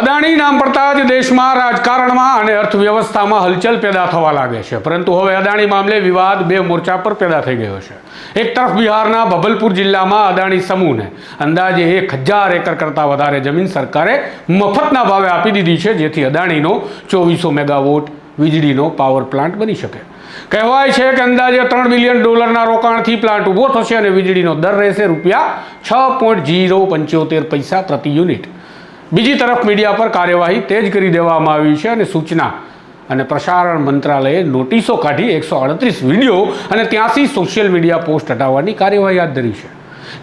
અદાણી નામ પડતા જ દેશમાં રાજકારણમાં અને અર્થવ્યવસ્થામાં હલચલ પેદા થવા લાગે છે. પરંતુ હવે અદાણી મામલે વિવાદ બે મોરચા પર પેદા થઈ ગયો છે. એક તરફ બિહારના ભબલપુર જિલ્લામાં અદાણી સમૂહને અંદાજે એક હજાર એકર કરતાં વધારે જમીન સરકારે મફતના ભાવે આપી દીધી છે, જેથી અદાણીનો ચોવીસો મેગાવોટ વીજળીનો પાવર પ્લાન્ટ બની શકે. કહેવાય છે કે અંદાજે ત્રણ બિલિયન ડોલરના રોકાણથી પ્લાન્ટ ઊભો થશે અને વીજળીનો દર રહેશે રૂપિયા છ પોઈન્ટ જીરો પંચોતેર પૈસા પ્રતિ યુનિટ. બીજી તરફ મીડિયા પર કાર્યવાહી તેજ કરી દેવામાં આવી છે અને સૂચના અને પ્રસારણ મંત્રાલયે નોટિસો કાઢી એકસો અડત્રીસ વીડિયો અને ત્યાંસી સોશિયલ મીડિયા પોસ્ટ હટાવવાની કાર્યવાહી હાથ ધરી છે.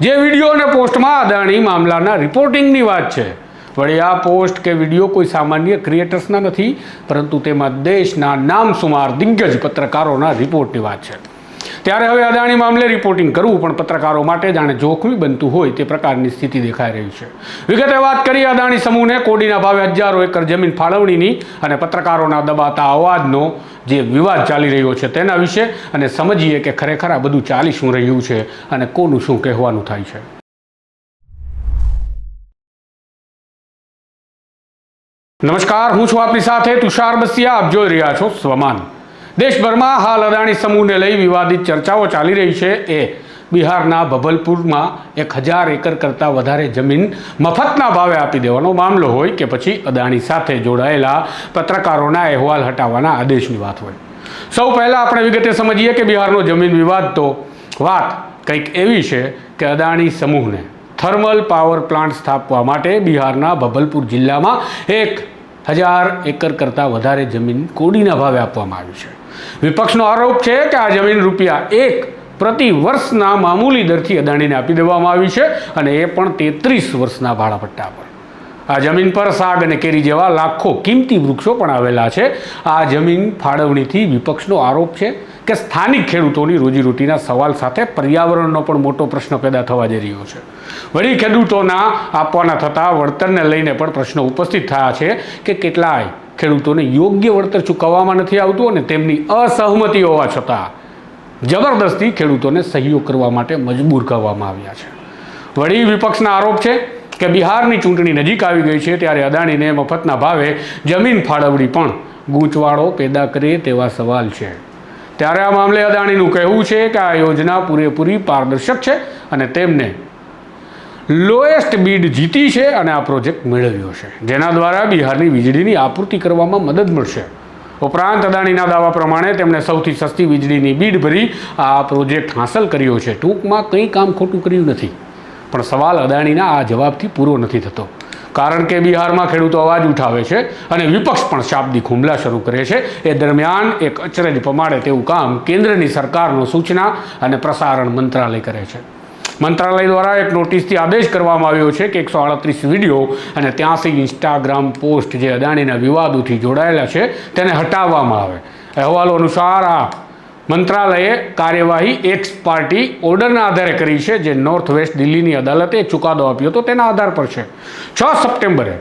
જે વીડિયો અને પોસ્ટમાં અદાણી મામલાના રિપોર્ટિંગની વાત છે. વળી આ પોસ્ટ કે વીડિયો કોઈ સામાન્ય ક્રિએટર્સના નથી, પરંતુ તેમાં દેશના નામસુમાર દિગ્ગજ પત્રકારોના રિપોર્ટની વાત છે. ત્યારે હવે અદાણી મામલે રિપોર્ટિંગ કરવું પણ પત્રકારો માટે જાણે જોખમી બનતું હોય તે પ્રકારની સ્થિતિ દેખાઈ રહી છે. વિગતે વાત કરી અદાણી સમૂહને કોડીના ભાવે હજારો એકર જમીન ફાળવણીની અને પત્રકારોના દબાતા અવાજનો જે વિવાદ ચાલી રહ્યો છે તેના વિશે અને સમજીએ કે ખરેખર આ બધું ચાલી શું રહ્યું છે અને કોનું શું કહેવાનું થાય છે. નમસ્કાર, હું છું આપની સાથે તુષાર બસિયા. આપ જોઈ રહ્યા છો સ્વમાન. દેશભરમાં હાલ અદાણી સમૂહને લઈ વિવાદિત ચર્ચાઓ ચાલી રહી છે. એ બિહારના ભભલપુરમાં એક હજાર એકર કરતાં વધારે જમીન મફતના ભાવે આપી દેવાનો મામલો હોય કે પછી અદાણી સાથે જોડાયેલા પત્રકારોના અહેવાલ હટાવવાના આદેશની વાત હોય. સૌ પહેલાં આપણે વિગતે સમજીએ કે બિહારનો જમીન વિવાદ તો વાત કંઈક એવી છે કે અદાણી સમૂહને થર્મલ પાવર પ્લાન્ટ સ્થાપવા માટે બિહારના ભભલપુર જિલ્લામાં એક હજાર એકર કરતાં વધારે જમીન કોડીના ભાવે આપવામાં આવી છે. વિપક્ષનો આરોપ છે કે આ જમીન રૂપિયા એક પ્રતિ વર્ષના મામૂલી દરથી અદાણીને આપી દેવામાં આવી છે અને એ પણ તેત્રીસ વર્ષના ભાડાપટ્ટા પર. આ જમીન પર સાગ અને કેરી જેવા લાખો કિંમતી વૃક્ષો પણ આવેલા છે. આ જમીન ફાળવણીથી વિપક્ષનો આરોપ છે કે સ્થાનિક ખેડૂતોની રોજીરોટીના સવાલ સાથે પર્યાવરણનો પણ મોટો પ્રશ્ન પેદા થવા જઈ રહ્યો છે. વળી ખેડૂતોના આપવાના થતા વળતરને લઈને પણ પ્રશ્નો ઉપસ્થિત થયા છે કે કેટલાય ખેડૂતોને યોગ્ય વળતર ચૂકવવામાં નથી આવતું અને તેમની અસહમતિ હોવા છતાં જબરદસ્તી ખેડૂતોને સહયોગ કરવા માટે મજબૂર કરવામાં આવ્યા છે. વળી વિપક્ષના આરોપ છે કે બિહારની ચૂંટણી નજીક આવી ગઈ છે ત્યારે અદાણીને મફતના ભાવે જમીન ફાળવણી પણ ગૂંચવાળો પેદા કરે તેવા સવાલ છે. ત્યારે આ મામલે અદાણીનું કહેવું છે કે આ યોજના પૂરેપૂરી પારદર્શક છે અને તેમને લોએસ્ટ બીડ જીતી છે અને આ પ્રોજેક્ટ મેળવ્યો છે. જેના દ્વારા બિહારની વીજળીની આપૂર્તિ કરવામાં મદદ મળશે. ઉપરાંત અદાણીના દાવા પ્રમાણે તેમણે સૌથી સસ્તી વીજળીની બીડ ભરી આ પ્રોજેક્ટ હાંસલ કર્યો છે. ટૂંકમાં કંઈ કામ ખોટું કર્યું નથી. પણ સવાલ અદાણીના આ જવાબથી પૂરો નથી થતો. કારણ કે બિહારમાં ખેડૂતો અવાજ ઉઠાવે છે અને વિપક્ષ પણ શાબ્દિક હુમલા શરૂ કરે છે. એ દરમિયાન એક અચરજ પમાડે તેવું કામ કેન્દ્રની સરકારનો સૂચના અને પ્રસારણ મંત્રાલય કરે છે. મંત્રાલય દ્વારા એક નોટિસથી આદેશ કરવામાં આવ્યો છે કે એકસો આડત્રીસ વીડિયો અને ત્યાંસી ઇન્સ્ટાગ્રામ પોસ્ટ જે અદાણીના વિવાદોથી જોડાયેલા છે, તેને હટાવવામાં આવે. અહેવાલો અનુસાર આ મંત્રાલયે કાર્યવાહી એક્સ પાર્ટી ઓર્ડરના આધારે કરી છે, જે નોર્થ વેસ્ટ દિલ્હીની અદાલતે ચુકાદો આપ્યો હતો, તેના આધાર પર છે. છ સપ્ટેમ્બરે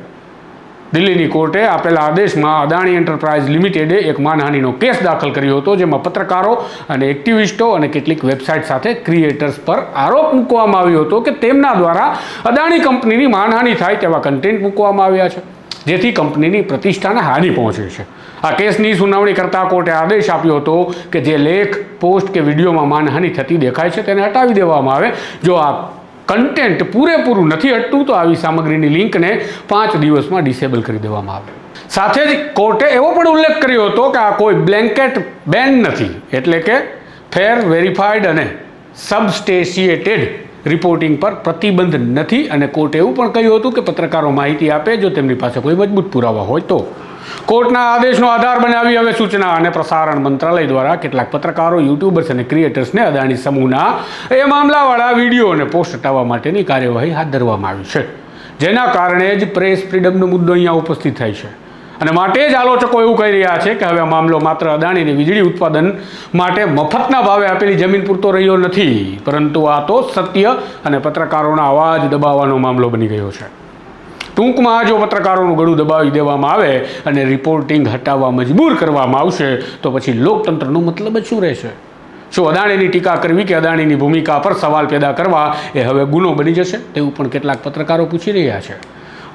દિલ્હીની કોર્ટે આપેલા આદેશમાં અદાણી એન્ટરપ્રાઇઝ લિમિટેડે એક માનહાનિનો કેસ દાખલ કર્યો હતો, જેમાં પત્રકારો અને એક્ટિવિસ્ટો અને કેટલીક વેબસાઇટ સાથે ક્રિએટર્સ પર આરોપ મૂકવામાં આવ્યો હતો કે તેમના દ્વારા અદાણી કંપનીની માનહાનિ થાય તેવા કન્ટેન્ટ મૂકવામાં આવ્યા છે, જેથી કંપનીની પ્રતિષ્ઠાને હાનિ પહોંચે છે. આ કેસની સુનાવણી કરતા કોર્ટે આદેશ આપ્યો હતો કે જે લેખ, પોસ્ટ કે વિડીયોમાં માનહાનિ થતી દેખાય છે તેને હટાવી દેવામાં આવે. જો આ કન્ટેન્ટ પૂરેપૂરું નથી હટતું, તો આવી સામગ્રીની લિંકને પાંચ દિવસમાં ડિસેબલ કરી દેવામાં આવે. સાથે જ કોર્ટે એવો પણ ઉલ્લેખ કર્યો હતો કે આ કોઈ બ્લેન્કેટ બેન નથી. એટલે કે ફેર વેરીફાઈડ અને સબસ્ટેશિએટેડ રિપોર્ટિંગ પર પ્રતિબંધ નથી. અને કોર્ટે એવું પણ કહ્યું હતું કે પત્રકારો માહિતી આપે, જો તેમની પાસે કોઈ મજબૂત પુરાવા હોય તો. કોર્ટના આદેશનો આધાર બનાવી હવે સૂચના અને પ્રસારણ મંત્રાલય દ્વારા કેટલાક પત્રકારો, યુટ્યુબર્સ અને ક્રિએટર્સને અદાણી સમૂહના એ મામલાવાળા વીડિયો અને પોસ્ટ હટાવવા માટેની કાર્યવાહી હાથ ધરવામાં આવી છે. જેના કારણે જ પ્રેસ ફ્રીડમનો મુદ્દો અહીંયા ઉપસ્થિત થાય છે. અને માટે જ આલોચકો એવું કહી રહ્યા છે કે હવે આ મામલો માત્ર અદાણીને વીજળી ઉત્પાદન માટે મફતના ભાવે આપેલી જમીન પૂરતો રહ્યો નથી, પરંતુ આ તો સત્ય અને પત્રકારોના અવાજ દબાવવાનો મામલો બની ગયો છે. ટૂંકમાં જો પત્રકારોનું ગળું દબાવી દેવામાં આવે અને રિપોર્ટિંગ હટાવવા મજબૂર કરવામાં આવશે, તો પછી લોકતંત્રનો મતલબ જ શું રહેશે? શું અદાણીની ટીકા કરવી કે અદાણીની ભૂમિકા પર સવાલ પેદા કરવા એ હવે ગુનો બની જશે? તેવું પણ કેટલાક પત્રકારો પૂછી રહ્યા છે.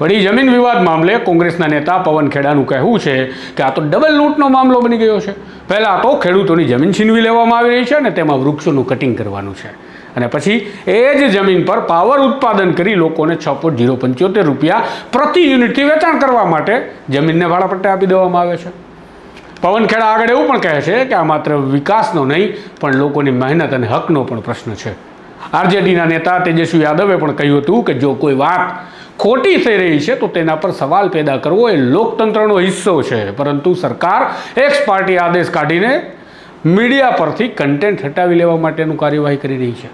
વળી જમીન વિવાદ મામલે કોંગ્રેસના નેતા પવન ખેડાનું કહેવું છે કે આ તો ડબલ લૂંટનો મામલો બની ગયો છે. પહેલાં તો ખેડૂતોની જમીન છીનવી લેવામાં આવી રહી છે અને તેમાં વૃક્ષોનું કટિંગ કરવાનું છે. અને પછી એ જ જમીન પર પાવર ઉત્પાદન કરી લોકોને છ પોઈન્ટ જીરો પંચોતેર રૂપિયા પ્રતિ યુનિટથી વેચાણ કરવા માટે જમીનને ભાડાપટ્ટે આપી દેવામાં આવે છે. પવનખેડા આગળ એવું પણ કહે છે કે આ માત્ર વિકાસનો નહીં, પણ લોકોની મહેનત અને હકનો પણ પ્રશ્ન છે. આરજેડીના નેતા તેજસ્વી યાદવે પણ કહ્યું હતું કે જો કોઈ વાત ખોટી થઈ રહી છે, તો તેના પર સવાલ પેદા કરવો એ લોકતંત્રનો હિસ્સો છે. પરંતુ સરકાર એક્સ પાર્ટી આદેશ કાઢીને મીડિયા પરથી કન્ટેન્ટ હટાવી લેવા માટેનું કાર્યવાહી કરી રહી છે.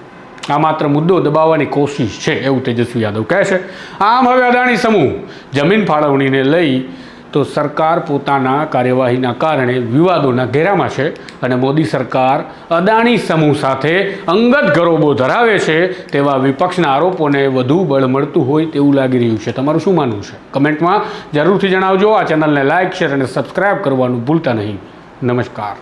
આ માત્ર મુદ્દો દબાવવાની કોશિશ છે, એવું તેજસ્વી યાદવ કહે છે. આમ હવે અદાણી સમૂહ જમીન ફાળવણીને લઈ તો સરકાર પોતાના કાર્યવાહીના કારણે વિવાદોના ઘેરામાં છે અને મોદી સરકાર અદાણી સમૂહ સાથે અંગત ગરોબો ધરાવે છે તેવા વિપક્ષના આરોપોને વધુ બળ મળતું હોય તેવું લાગી રહ્યું છે. તમારું શું માનવું છે? કમેન્ટમાં જરૂરથી જણાવજો. આ ચેનલને લાઇક શેર અને સબસ્ક્રાઇબ કરવાનું ભૂલતા નહીં. નમસ્કાર.